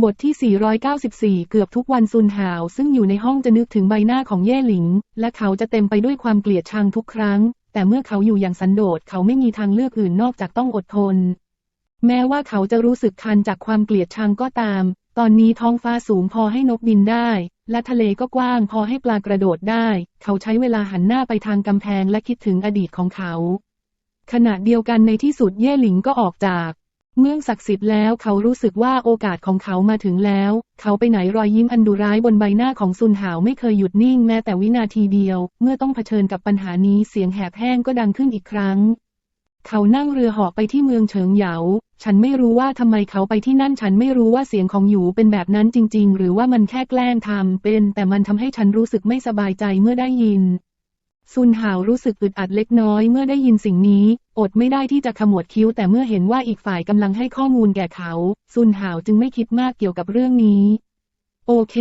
บทที่ 494 เกือบทุกวันซุนหาว ซึ่งอยู่ในห้องจะนึกถึงใบหน้าของเย่หลิง และเขาจะเต็มไปด้วยความเกลียดชังทุกครั้ง แต่เมื่อเขาอยู่อย่างสันโดษเขาไม่มีทางเลือกอื่นนอกจากต้องอดทน แม้ว่าเขาจะรู้สึกคันจากความเกลียดชังก็ตาม ตอนนี้ท้องฟ้าสูงพอให้นกบินได้ และทะเลก็กว้างพอให้ปลากระโดดได้ เขาใช้เวลาหันหน้าไปทางกำแพงและคิดถึงอดีตของเขา ขณะเดียวกันในที่สุดเย่หลิงก็ออกจาก เมืองศักดิ์สิทธิ์แล้วเขารู้สึกว่าโอกาสของเขามาถึงแล้ว เขาไปไหนรอยยิ้มอันดุร้ายบนใบหน้าของซุนหาวไม่เคยหยุดนิ่งแม้แต่วินาทีเดียว เมื่อต้องเผชิญกับปัญหานี้เสียงแหบแห้งก็ดังขึ้นอีกครั้ง เขานั่งเรือหาะไปที่เมืองเฉิงเหยา ฉันไม่รู้ว่าทำไมเขาไปที่นั่นฉันไม่รู้ว่าเสียงของหยูเป็นแบบนั้นจริง ๆ หรือว่ามันแค่แกล้งทำเป็น แต่มันทำให้ฉันรู้สึกไม่สบายใจเมื่อได้ยิน ซุนหาวรู้สึกอึดอัดเล็กน้อยเมื่อได้ยินสิ่งนี้ อดไม่ได้ที่จะขมวดคิ้วแต่เมื่อเห็นว่าอีกฝ่ายกำลังให้ข้อมูลแก่เขา ซุนหาวจึงไม่คิดมากเกี่ยวกับเรื่องนี้ โอเค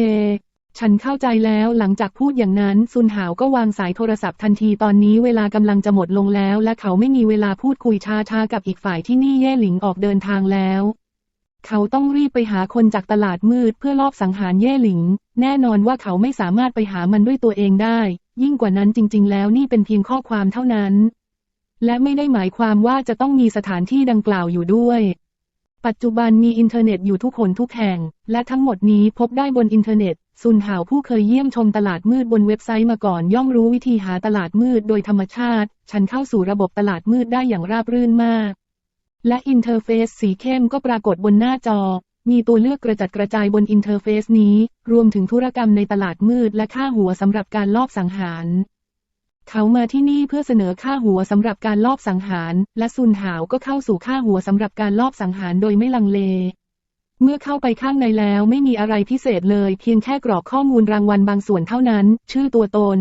ฉันเข้าใจแล้วหลังจากพูดอย่างนั้น ซุนหาวก็วางสายโทรศัพท์ทันทีตอนนี้เวลากำลังจะหมดลงแล้ว และเขาไม่มีเวลาพูดคุยช้าๆกับอีกฝ่ายที่นี่เย่หลิงออกเดินทางแล้ว เขาต้องรีบไปหาคนจากตลาดมืดเพื่อลอบสังหารเย่หลิง แน่นอนว่าเขาไม่สามารถไปหามันด้วยตัวเองได้ ยิ่งกว่านั้นจริง ๆ แล้วนี่เป็นเพียงข้อความเท่านั้น และไม่ได้หมายความว่าจะต้องมีสถานที่ดังกล่าวอยู่ด้วย ปัจจุบันมีอินเทอร์เน็ตอยู่ทุกคนทุกแห่ง และทั้งหมดนี้พบได้บนอินเทอร์เน็ตซุนหาวผู้เคยเยี่ยมชมตลาดมืดบนเว็บไซต์มาก่อนย่อมรู้วิธีหาตลาดมืดโดยธรรมชาติ ฉันเข้าสู่ระบบตลาดมืดได้อย่างราบรื่นมาก และอินเทอร์เฟซสีเข้มก็ปรากฏบนหน้าจอ มีตัวเลือกกระจัดกระจายบนอินเทอร์เฟซนี้ รวมถึงธุรกรรมในตลาดมืดและค่าหัวสำหรับการลอบสังหาร เขามาที่นี่เพื่อเสนอค่าหัวสำหรับการลอบสังหาร และซุนหาวก็เข้าสู่ค่าหัวสำหรับการลอบสังหารโดยไม่ลังเลเมื่อเข้าไปข้างในแล้วไม่มีอะไรพิเศษเลย เพียงแค่กรอกข้อมูลรางวัลบางส่วนเท่านั้น ชื่อตัวตน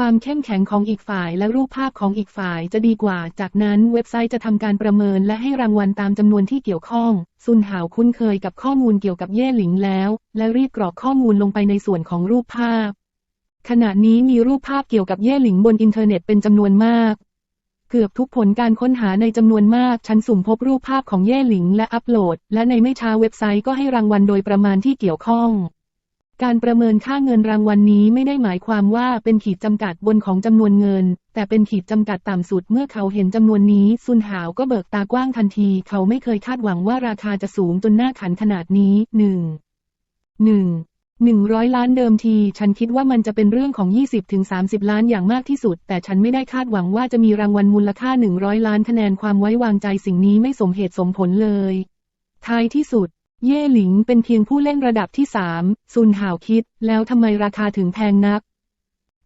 ความเข้มแข็งของอีกฝ่ายและรูปภาพของอีกฝ่ายจะดีกว่า จากนั้นเว็บไซต์จะทำการประเมินและให้รางวัลตามจำนวนที่เกี่ยวข้อง ซุนหาวคุ้นเคยกับข้อมูลเกี่ยวกับเย่หลิงแล้ว และรีบกรอกข้อมูลลงไปในส่วนของรูปภาพ ขณะนี้มีรูปภาพเกี่ยวกับเย่หลิงบนอินเทอร์เน็ตเป็นจำนวนมากเกือบทุกผลการค้นหาในจำนวนมากฉันสุ่มพบรูปภาพของเย่หลิงและอัปโหลด และในไม่ช้าเว็บไซต์ก็ให้รางวัลโดยประมาณที่เกี่ยวข้อง การประเมินค่าเงินรางวัลนนี้ไม่ได้หมายความว่าเป็นขีดจำกัดบนของจำนวนเงิน แต่เป็นขีดจำกัดต่ำสุดเมื่อเขาเห็นจำนวนนี้ซุนหาวก็เบิกตากว้างทันที เขาไม่เคยคาดหวังว่าราคาจะสูงจนน่าขันขนาดนี้หนึ่งหนึ่งหนึ่งร้อยล้านเดิมที ฉันคิดว่ามันจะเป็นเรื่องของ20ถึง30 ล้านอย่างมากที่สุด แต่ฉันไม่ได้คาดหวังว่าจะมีรางวัลมูลค่า 100 ล้านคะแนนความไว้วางใจสิ่งนี้ไม่สมเหตุสมผลเลย ท้ายที่สุด เย่หลิงเป็นเพียงผู้เล่นระดับที่สามซุนห่าวคิด แล้วทำไมราคาถึงแพงนัก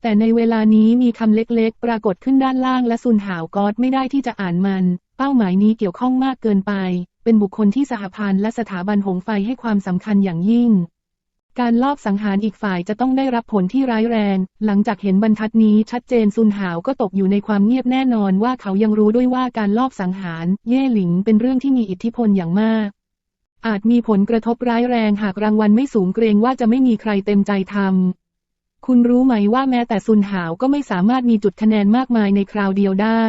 แต่ในเวลานี้มีคำเล็กๆ ปรากฏขึ้นด้านล่างและซุนห่าวกอดไม่ได้ที่จะอ่านมัน เป้าหมายนี้เกี่ยวข้องมากเกินไป เป็นบุคคลที่สหพันธ์และสถาบันหงไฟให้ความสำคัญอย่างยิ่ง การลอบสังหารอีกฝ่ายจะต้องได้รับผลที่ร้ายแรง หลังจากเห็นบรรทัดนี้ชัดเจนซุนหาวก็ตกอยู่ในความเงียบแน่นอนว่าเขายังรู้ด้วยว่าการลอบสังหาร เย่หลิงเป็นเรื่องที่มีอิทธิพลอย่างมาก อาจมีผลกระทบร้ายแรงหากรางวัลไม่สูงเกรงว่าจะไม่มีใครเต็มใจทำ คุณรู้ไหมว่าแม้แต่ซุนหาวก็ไม่สามารถมีจุดคะแนนมากมายในคราวเดียวได้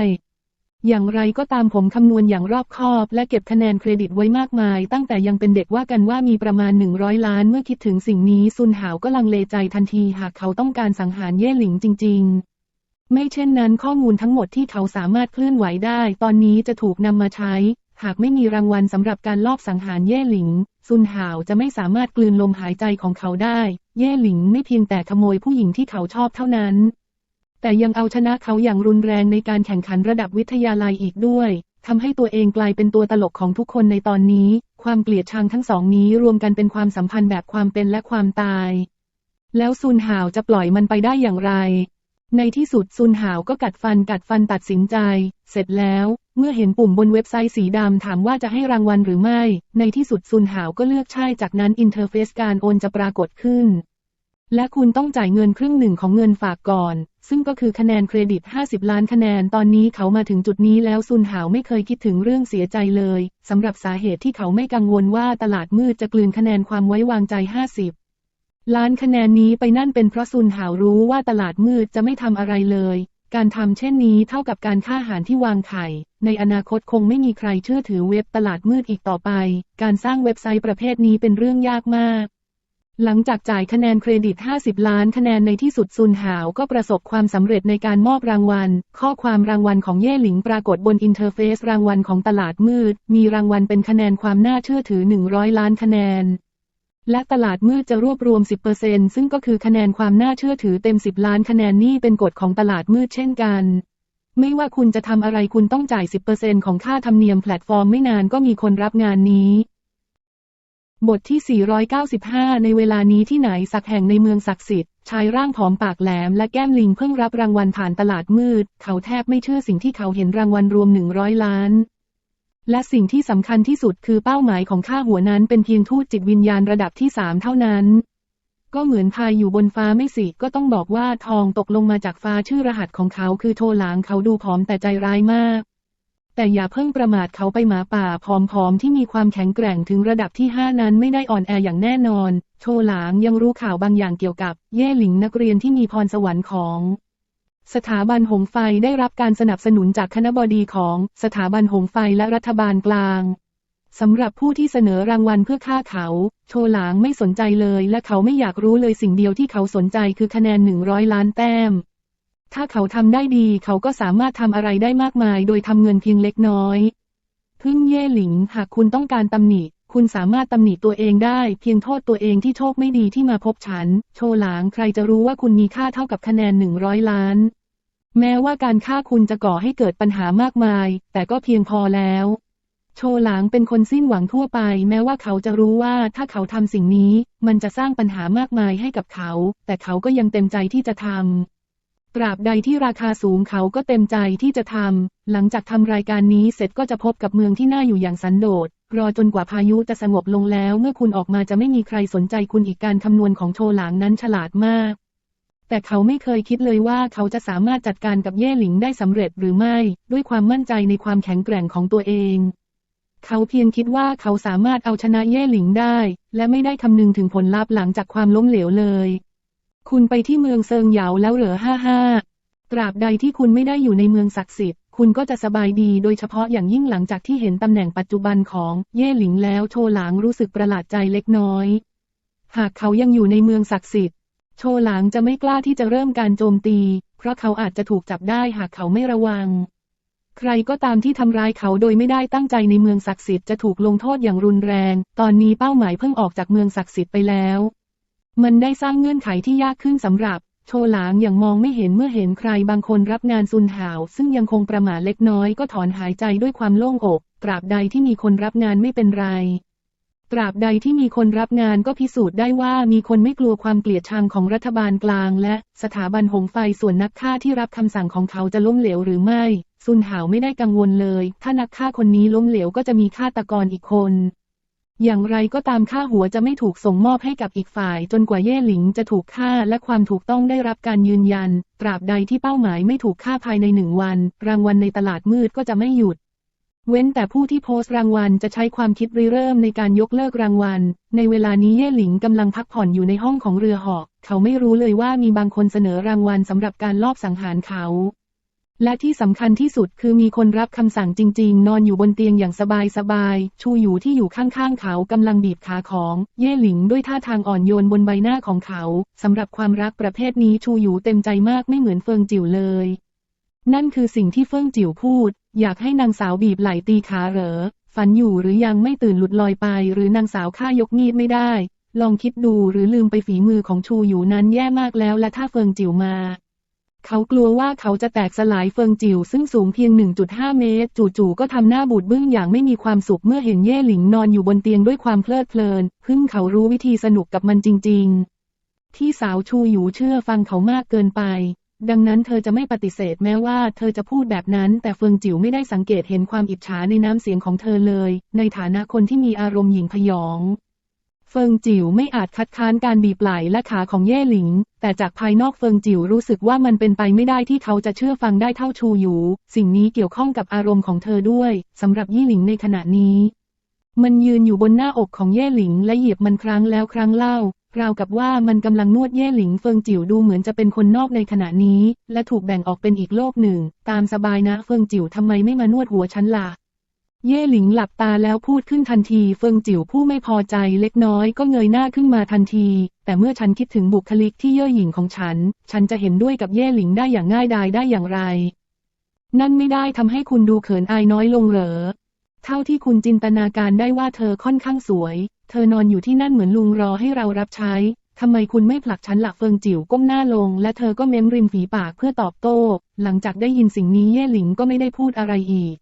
อย่างไรก็ตามผมคำนวณอย่างรอบคอบ และเก็บคะแนนเครดิตไว้มากมาย ตั้งแต่ยังเป็นเด็กว่ากันว่ามีประมาณ 100 ล้านเมื่อคิดถึงสิ่งนี้ซุนหาวก็ลังเลใจทันทีหากเขาต้องการสังหารเย่หลิงจริง ๆไม่เช่นนั้นข้อมูลทั้งหมดที่เขาสามารถเคลื่อนไหวได้ ตอนนี้จะถูกนำมาใช้ หากไม่มีรางวัลสำหรับการลอบสังหารเย่หลิง ซุนหาวจะไม่สามารถกลืนลมหายใจของเขาได้ เย่หลิงไม่เพียงแต่ขโมยผู้หญิงที่เขาชอบเท่านั้น แต่ยังเอาชนะเขาอย่างรุนแรงในการแข่งขันระดับวิทยาลัยอีกด้วยทำให้ตัวเองกลายเป็นตัวตลกของทุกคนในตอนนี้ ความเกลียดชังทั้งสองนี้รวมกันเป็นความสัมพันธ์แบบความเป็นและความตาย แล้วซุนหาวจะปล่อยมันไปได้อย่างไรในที่สุดซุนหาวก็กัดฟันกัดฟันตัดสินใจ เสร็จแล้ว เมื่อเห็นปุ่มบนเว็บไซต์สีดำถามว่าจะให้รางวัลหรือไม่ ในที่สุดซุนหาวก็เลือกใช่ จากนั้นอินเทอร์เฟซการโอนจะปรากฏขึ้น และคุณต้องจ่ายเงินครึ่งหนึ่งของเงินฝากก่อน ซึ่งก็คือคะแนนเครดิต 50 ล้านคะแนน ตอนนี้เขามาถึงจุดนี้แล้วซุนหาวไม่เคยคิดถึงเรื่องเสียใจเลยสำหรับสาเหตุที่เขาไม่กังวลว่าตลาดมืดจะกลืนคะแนนความไว้วางใจ 50ล้านคะแนนนี้ไปนั่นเป็นเพราะซุนหาวรู้ว่าตลาดมืดจะไม่ทำอะไรเลย การทำเช่นนี้เท่ากับการฆ่าหารที่วางไข่ ในอนาคตคงไม่มีใครเชื่อถือเว็บตลาดมืดอีกต่อไป การสร้างเว็บไซต์ประเภทนี้เป็นเรื่องยากมาก หลังจากจ่ายคะแนนเครดิต 50 ล้านคะแนนในที่สุดซุนหาวก็ประสบความสำเร็จในการมอบรางวัล ข้อความรางวัลของเย่หลิงปรากฏบนอินเทอร์เฟซรางวัลของตลาดมืด มีรางวัลเป็นคะแนนความน่าเชื่อถือ 100 ล้านคะแนน และตลาดมืดจะรวบรวม 10%ซึ่งก็คือคะแนนความน่าเชื่อถือเต็ม 10 ล้านคะแนนนี่เป็นกฎของตลาดมืดเช่นกัน ไม่ว่าคุณจะทำอะไรคุณต้องจ่าย 10%ของค่าธรรมเนียมแพลตฟอร์มไม่นานก็มีคนรับงานนี้ บทที่ 495 ในเวลานี้ที่ไหนสักแห่งในเมืองศักดิ์สิทธิ์ชายร่างผอมปากแหลมและแก้มลิงเพิ่งรับรางวัลผ่านตลาดมืด เขาแทบไม่เชื่อสิ่งที่เขาเห็นรางวัลรวม 100 ล้าน และสิ่งที่สำคัญที่สุดคือเป้าหมายของข้าหัวนั้นเป็นเพียงทูตจิตวิญญาณระดับที่สามเท่านั้น ก็เหมือนพายอยู่บนฟ้าไม่สิ ก็ต้องบอกว่าทองตกลงมาจากฟ้าชื่อรหัสของเขาคือโทหลางเขาดูผอมแต่ใจร้ายมาก แต่อย่าเพิ่งประมาทเขาไปหมาป่าผอมๆที่มีความแข็งแกร่งถึงระดับที่5นั้นไม่ได้อ่อนแออย่างแน่นอนโชหลางยังรู้ข่าวบางอย่างเกี่ยวกับ เย่หลิงนักเรียนที่มีพรสวรรค์ของ สถาบันหงไฟได้รับการสนับสนุนจากคณะบดีของสถาบันหงไฟและรัฐบาลกลางสำหรับผู้ที่เสนอรางวัลเพื่อฆ่าเขา โชหลางไม่สนใจเลย และเขาไม่อยากรู้เลยสิ่งเดียวที่เขาสนใจคือคะแนน100ล้านแต้ม ถ้าเขาทำได้ดีเขาก็สามารถทำอะไรได้มากมาย โดยทำเงินเพียงเล็กน้อย พึ่งเย่หลิง หากคุณต้องการตำหนิ คุณสามารถตำหนิตัวเองได้ เพียงโทษตัวเองที่โชคไม่ดีที่มาพบฉัน โชหลางใครจะรู้ว่าคุณมีค่าเท่ากับคะแนน100ล้าน แม้ว่าการฆ่าคุณจะก่อให้เกิดปัญหามากมาย แต่ก็เพียงพอแล้ว โชหลางเป็นคนสิ้นหวังทั่วไป แม้ว่าเขาจะรู้ว่าถ้าเขาทำสิ่งนี้ มันจะสร้างปัญหามากมายให้กับเขา แต่เขาก็ยังเต็มใจที่จะทำตราบใดที่ราคาสูงเขาก็เต็มใจที่จะทำหลังจากทำรายการนี้เสร็จก็จะพบกับเมืองที่น่าอยู่อย่างสันโดษรอจนกว่าพายุจะสงบลงแล้ว เมื่อคุณออกมาจะไม่มีใครสนใจคุณอีกการคำนวณของโชหลางนั้นฉลาดมาก แต่เขาไม่เคยคิดเลยว่าเขาจะสามารถจัดการกับเย่หลิงได้สำเร็จหรือไม่ ด้วยความมั่นใจในความแข็งแกร่งของตัวเอง เขาเพียงคิดว่าเขาสามารถเอาชนะเย่หลิงได้ และไม่ได้คำนึงถึงผลลัพธ์หลังจากความล้มเหลวเลย คุณไปที่เมืองเซิงเหยาแล้วเหรอห้าห้าตราบใดที่คุณไม่ได้อยู่ในเมืองศักดิ์สิทธิ์ คุณก็จะสบายดีโดยเฉพาะอย่างยิ่งหลังจากที่เห็นตำแหน่งปัจจุบันของเย่หลิงแล้วโชหลางรู้สึกประหลาดใจเล็กน้อย หากเขายังอยู่ในเมืองศักดิ์สิทธิ์ โชหลางจะไม่กล้าที่จะเริ่มการโจมตี เพราะเขาอาจจะถูกจับได้หากเขาไม่ระวัง ใครก็ตามที่ทำร้ายเขาโดยไม่ได้ตั้งใจในเมืองศักดิ์สิทธิ์จะถูกลงโทษอย่างรุนแรง ตอนนี้เป้าหมายเพิ่งออกจากเมืองศักดิ์สิทธิ์ไปแล้ว มันได้สร้างเงื่อนไขที่ยากขึ้นสำหรับ โชหลางอย่างมองไม่เห็นเมื่อเห็นใครบางคนรับงานซุนหาว ซึ่งยังคงประม่าเล็กน้อยก็ถอนหายใจด้วยความโล่งอก ตราบใดที่มีคนรับงานไม่เป็นไร ตราบใดที่มีคนรับงานก็พิสูจน์ได้ว่ามีคนไม่กลัวความเกลียดชังของรัฐบาลกลาง และสถาบันหงไฟส่วนนักฆ่าที่รับคำสั่งของเขาจะล้มเหลวหรือไม่ ซุนหาวไม่ได้กังวลเลย ถ้านักฆ่าคนนี้ล้มเหลวก็จะมีฆาตกรอีกคน อย่างไรก็ตามค่าหัวจะไม่ถูกส่งมอบให้กับอีกฝ่าย จนกว่าเย่หลิงจะถูกฆ่าและความถูกต้องได้รับการยืนยัน ตราบใดที่เป้าหมายไม่ถูกฆ่าภายในหนึ่งวัน รางวัลในตลาดมืดก็จะไม่หยุด เว้นแต่ผู้ที่โพสต์รางวัลจะใช้ความคิดริเริ่มในการยกเลิกรางวัล ในเวลานี้เย่หลิงกำลังพักผ่อนอยู่ในห้องของเรือหาะเขาไม่รู้เลยว่ามีบางคนเสนอรางวัลสำหรับการลอบสังหารเขา และที่สำคัญที่สุดคือมีคนรับคำสั่งจริง ๆ นอนอยู่บนเตียงอย่างสบายๆชูอยู่ที่อยู่ข้างๆเขากำลังบีบขาของเย่หลิงด้วยท่าทางอ่อนโยนบนใบหน้าของเขาสำหรับความรักประเภทนี้ชูอยู่เต็มใจมากไม่เหมือนเฟิงจิ๋วเลยนั่นคือสิ่งที่เฟิงจิ๋วพูด อยากให้นางสาวบีบไหล่ตีขาเหรอ ฝันอยู่หรือยังไม่ตื่นหลุดลอยไป หรือนางสาวฆ่ายกมีดไม่ได้ ลองคิดดูหรือลืมไปฝีมือของชูอยู่นั้นแย่มากแล้วและถ้าเฟิงจิ๋วมา เขากลัวว่าเขาจะแตกสลายเฟิงจิ๋วซึ่งสูงเพียง 1.5 เมตร จู่ๆก็ทำหน้าบูดบึ้งอย่างไม่มีความสุขเมื่อเห็นเย่หลิงนอนอยู่บนเตียงด้วยความเพลิดเพลิน พึ่งเขารู้วิธีสนุกกับมันจริง ๆ ที่สาวชูอยู่เชื่อฟังเขามากเกินไป ดังนั้นเธอจะไม่ปฏิเสธแม้ว่าเธอจะพูดแบบนั้น แต่เฟิงจิ๋วไม่ได้สังเกตเห็นความอิจฉาในน้ำเสียงของเธอเลย ในฐานะคนที่มีอารมณ์หยิงพยอง เฟิงจิ๋วไม่อาจคัดค้านการบีบไหล่และขาของเย่หลิง แต่จากภายนอกเฟิงจิ๋วรู้สึกว่ามันเป็นไปไม่ได้ที่เขาจะเชื่อฟังได้เท่าชูอยู่ สิ่งนี้เกี่ยวข้องกับอารมณ์ของเธอด้วยสำหรับยี่หลิงในขณะนี้มันยืนอยู่บนหน้าอกของเย่หลิงและเหยียบมันครั้งแล้วครั้งเล่า ราวกับว่ามันกำลังนวดเย่หลิงเฟิงจิ๋วดูเหมือนจะเป็นคนนอกในขณะนี้ และถูกแบ่งออกเป็นอีกโลกหนึ่ง ตามสบายนะเฟิงจิ๋วทำไมไม่มานวดหัวฉันล่ะ เย่หลิงหลับตาแล้วพูดขึ้นทันที เฟิงจิ๋วผู้ไม่พอใจเล็กน้อยก็เงยหน้าขึ้นมาทันที แต่เมื่อฉันคิดถึงบุคลิกที่เย่อหยิ่งของฉัน ฉันจะเห็นด้วยกับเย่หลิงได้อย่างง่ายดายได้อย่างไร นั่นไม่ได้ทำให้คุณดูเขินอายน้อยลงเหรอ เท่าที่คุณจินตนาการได้ว่าเธอค่อนข้างสวย เธอนอนอยู่ที่นั่นเหมือนลุงรอให้เรารับใช้ ทำไมคุณไม่ผลักฉันหลักเฟิงจิ๋วก้มหน้าลง และเธอก็เม้มริมฝีปากเพื่อตอบโต้ หลังจากได้ยินสิ่งนี้เย่หลิงก็ไม่ได้พูดอะไรอีก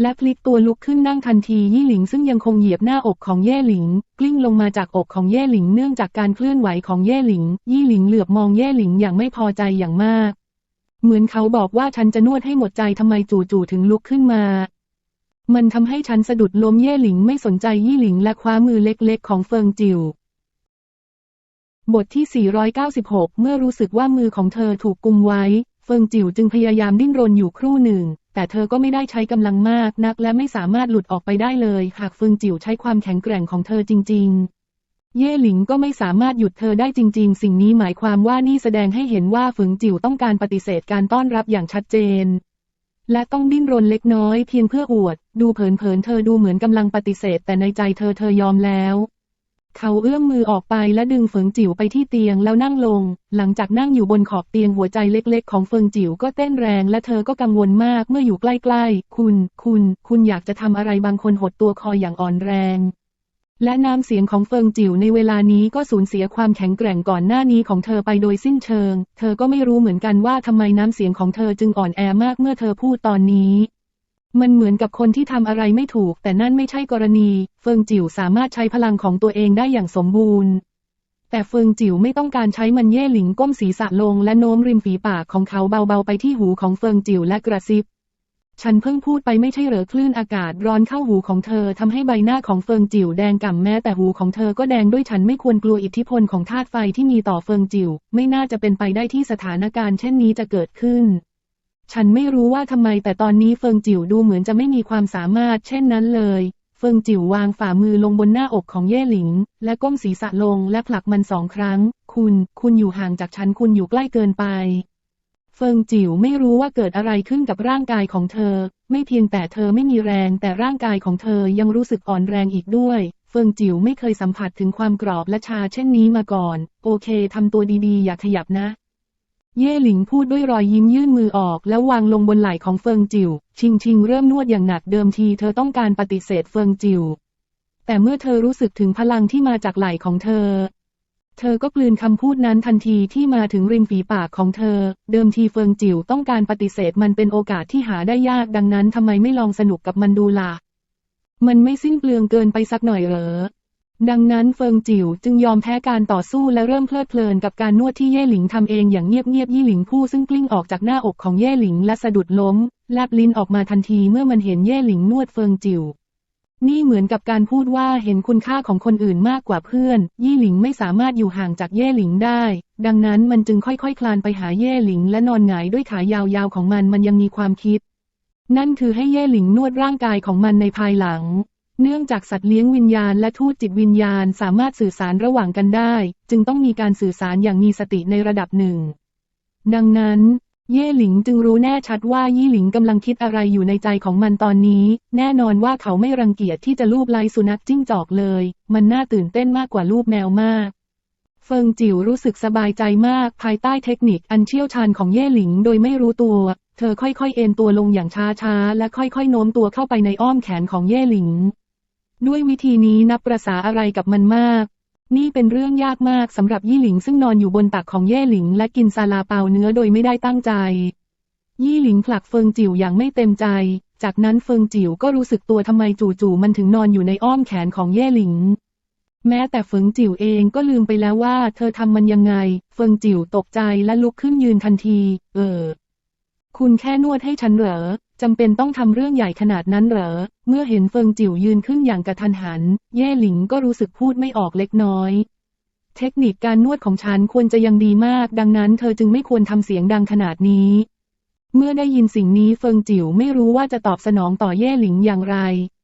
และพลิกตัวลุกขึ้นนั่งทันทียี่หลิงซึ่งยังคงเหยียบหน้าอกของเย่หลิง กลิ้งลงมาจากอกของเย่หลิงเนื่องจากการเคลื่อนไหวของเย่หลิง ยี่หลิงเหลือบมองเย่หลิงอย่างไม่พอใจอย่างมาก เหมือนเขาบอกว่าฉันจะนวดให้หมดใจทำไมจู่ๆถึงลุกขึ้นมา มันทำให้ฉันสะดุดล้มเย่หลิงไม่สนใจยี่หลิงและคว้ามือเล็กๆ ของเฟิงจิว บทที่ 496 เมื่อรู้สึกว่ามือของเธอถูกกุมไว้ เฟิงจิวจึงพยายามดิ้นรนอยู่ครู่หนึ่ง แต่เธอก็ไม่ได้ใช้กำลังมากนักและไม่สามารถหลุดออกไปได้เลย หากเฟิงจิวใช้ความแข็งแกร่งของเธอจริง ๆเย่หลิงก็ไม่สามารถหยุดเธอได้จริง ๆ สิ่งนี้หมายความว่านี่แสดงให้เห็นว่าเฟิงจิ๋วต้องการปฏิเสธการต้อนรับอย่างชัดเจน และต้องดิ้นรนเล็กน้อยเพียงเพื่ออวด ดูเผินๆเธอดูเหมือนกำลังปฏิเสธ แต่ในใจเธอเธอยอมแล้ว เขาเอื้อมมือออกไปและดึงเฟิงจิ๋วไปที่เตียงแล้วนั่งลง หลังจากนั่งอยู่บนขอบเตียงหัวใจเล็กๆ ของเฟิงจิ๋วก็เต้นแรง และเธอก็กังวลมากเมื่ออยู่ใกล้ๆ คุณ คุณ คุณอยากจะทำอะไรบางคนหดตัวคออย่างอ่อนแรง และน้ำเสียงของเฟิงจิ๋วในเวลานี้ก็สูญเสียความแข็งแกร่งก่อนหน้านี้ของเธอไปโดยสิ้นเชิง เธอก็ไม่รู้เหมือนกันว่าทำไมน้ำเสียงของเธอจึงอ่อนแอมากเมื่อเธอพูดตอนนี้ มันเหมือนกับคนที่ทำอะไรไม่ถูก แต่นั่นไม่ใช่กรณี เฟิงจิ๋วสามารถใช้พลังของตัวเองได้อย่างสมบูรณ์ แต่เฟิงจิ๋วไม่ต้องการใช้มันเย่หลิงก้มศีรษะลงและโน้มริมฝีปากของเขาเบาๆไปที่หูของเฟิงจิ๋วและกระซิบ ฉันเพิ่งพูดไปไม่ใช่เหรอคลื่นอากาศร้อนเข้าหูของเธอทำให้ใบหน้าของเฟิงจิ๋วแดงก่ำแม้แต่หูของเธอก็แดงด้วยฉันไม่ควรกลัวอิทธิพลของธาตุไฟที่มีต่อเฟิงจิ๋วไม่น่าจะเป็นไปได้ที่สถานการณ์เช่นนี้จะเกิดขึ้น ฉันไม่รู้ว่าทำไมแต่ตอนนี้เฟิงจิ๋วดูเหมือนจะไม่มีความสามารถเช่นนั้นเลย เฟิงจิ๋ววางฝ่ามือลงบนหน้าอกของเย่หลิง และก้มศีรษะลงและผลักมันสองครั้ง คุณ คุณอยู่ห่างจากฉันคุณอยู่ใกล้เกินไป เฟิงจิ๋วไม่รู้ว่าเกิดอะไรขึ้นกับร่างกายของเธอ ไม่เพียงแต่เธอไม่มีแรงแต่ร่างกายของเธอยังรู้สึกอ่อนแรงอีกด้วย เฟิงจิ๋วไม่เคยสัมผัสถึงความกรอบและชาเช่นนี้มาก่อน โอเคทำตัวดีๆ อย่าขยับนะ เย่หลิงพูดด้วยรอยยิ้มยื่นมือออก แล้ววางลงบนไหล่ของเฟิงจิ๋วชิงชิงเริ่มนวดอย่างหนักเดิมทีเธอต้องการปฏิเสธเฟิงจิ๋วแต่เมื่อเธอรู้สึกถึงพลังที่มาจากไหล่ของเธอ เธอก็กลืนคำพูดนั้นทันทีที่มาถึงริมฝีปากของเธอ เดิมทีเฟิงจิ๋วต้องการปฏิเสธมันเป็นโอกาสที่หาได้ยากดังนั้นทำไมไม่ลองสนุกกับมันดูล่ะ มันไม่สิ้นเปลืองเกินไปสักหน่อยเหรอ ดังนั้นเฟิงจิ๋วจึงยอมแพ้การต่อสู้และเริ่มเพลิดเพลินกับการนวดที่เย่หลิงทำเองอย่างเงียบๆยี่หลิงผู้ซึ่งกลิ้งออกจากหน้าอกของเย่หลิงและสะดุดล้มแลบลิ้นออกมาทันทีเมื่อมันเห็นเย่หลิงนวดเฟิงจิ๋ว นี่เหมือนกับการพูดว่าเห็นคุณค่าของคนอื่นมากกว่าเพื่อน ยี่หลิงไม่สามารถอยู่ห่างจากเย่หลิงได้ ดังนั้นมันจึงค่อยๆคคลานไปหาเย่หลิงและนอนหงายด้วยขายาวๆของมันมันยังมีความคิด นั่นคือให้เย่หลิงนวดร่างกายของมันในภายหลัง เนื่องจากสัตว์เลี้ยงวิญญาณและทูตจิตวิญญาณสามารถสื่อสารระหว่างกันได้ จึงต้องมีการสื่อสารอย่างมีสติในระดับหนึ่ง ดังนั้น เย่หลิงจึงรู้แน่ชัดว่ายี่หลิงกำลังคิดอะไรอยู่ในใจของมันตอนนี้ แน่นอนว่าเขาไม่รังเกียจที่จะลูบไล้สุนัขจิ้งจอกเลย มันน่าตื่นเต้นมากกว่าลูบแมวมาก เฟิงจิ๋วรู้สึกสบายใจมากภายใต้เทคนิคอันเชี่ยวชาญของเย่หลิงโดยไม่รู้ตัว เธอค่อยๆเอนตัวลงอย่างช้าๆและค่อยๆโน้มตัวเข้าไปในอ้อมแขนของเย่หลิง ด้วยวิธีนี้นับประษาอะไรกับมันมาก นี่เป็นเรื่องยากมากสำหรับยี่หลิงซึ่งนอนอยู่บนตักของเย่หลิง และกินซาลาเปาเนื้อโดยไม่ได้ตั้งใจ ยี่หลิงผลักเฟิงจิ๋วอย่างไม่เต็มใจ จากนั้นเฟิงจิ๋วก็รู้สึกตัวทำไมจู่ๆมันถึงนอนอยู่ในอ้อมแขนของเย่หลิง แม้แต่เฟิงจิ๋วเองก็ลืมไปแล้วว่า เธอทำมันยังไง เฟิงจิ๋วตกใจและลุกขึ้นยืนทันที เออ คุณแค่นวดให้ฉันเหรอ จำเป็นต้องทำเรื่องใหญ่ขนาดนั้นเหรอ เมื่อเห็นเฟิงจิ๋วยืนขึ้นอย่างกระทันหัน เย่หลิงก็รู้สึกพูดไม่ออกเล็กน้อย เทคนิคการนวดของฉันควรจะยังดีมาก ดังนั้นเธอจึงไม่ควรทำเสียงดังขนาดนี้ เมื่อได้ยินสิ่งนี้เฟิงจิ๋วไม่รู้ว่าจะตอบสนองต่อเย่หลิงอย่างไร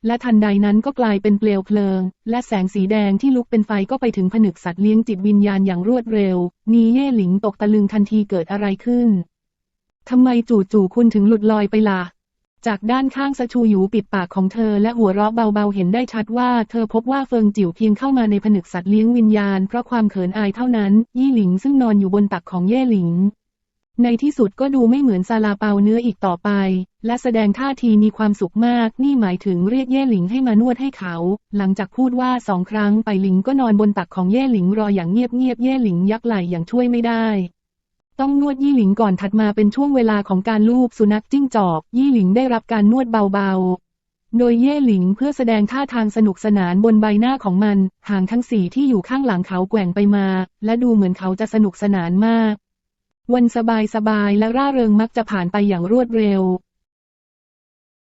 และทันใดนั้นก็กลายเป็นเปลวเพลิง และแสงสีแดงที่ลุกเป็นไฟก็ไปถึงผนึกสัตว์เลี้ยงจิตวิญญาณอย่างรวดเร็ว นีเย่หลิงตกตะลึงทันทีเกิดอะไรขึ้นทำไมจู่ๆคุณถึงหลุดลอยไปล่ะ จากด้านข้างสชูหยูปิดปากของเธอและหัวเราะเบาๆเห็นได้ชัดว่าเธอพบว่าเฟิงจิ๋วเพียงเข้ามาในผนึกสัตว์เลี้ยงวิญญาณเพราะความเขินอายเท่านั้น ยี่หลิงซึ่งนอนอยู่บนตักของเย่หลิง ในที่สุดก็ดูไม่เหมือนซาลาเปาเนื้ออีกต่อไป และแสดงท่าทีมีความสุขมาก นี่หมายถึงเรียกเย่หลิงให้มานวดให้เขา หลังจากพูดว่าสองครั้งไปหลิงก็นอนบนตักของเย่หลิงรออย่างเงียบๆเย่หลิงยักไหล่อย่างช่วยไม่ได้ ต้องนวดยี่หลิงก่อนถัดมาเป็นช่วงเวลาของการลูบสุนัขจิ้งจอก ยี่หลิงได้รับการนวดเบาๆ โดยเย่หลิงเพื่อแสดงท่าทางสนุกสนานบนใบหน้าของมัน หางทั้งสี่ที่อยู่ข้างหลังเขาแกว่งไปมา และดูเหมือนเขาจะสนุกสนานมาก วันสบายๆและร่าเริงมักจะผ่านไปอย่างรวดเร็ว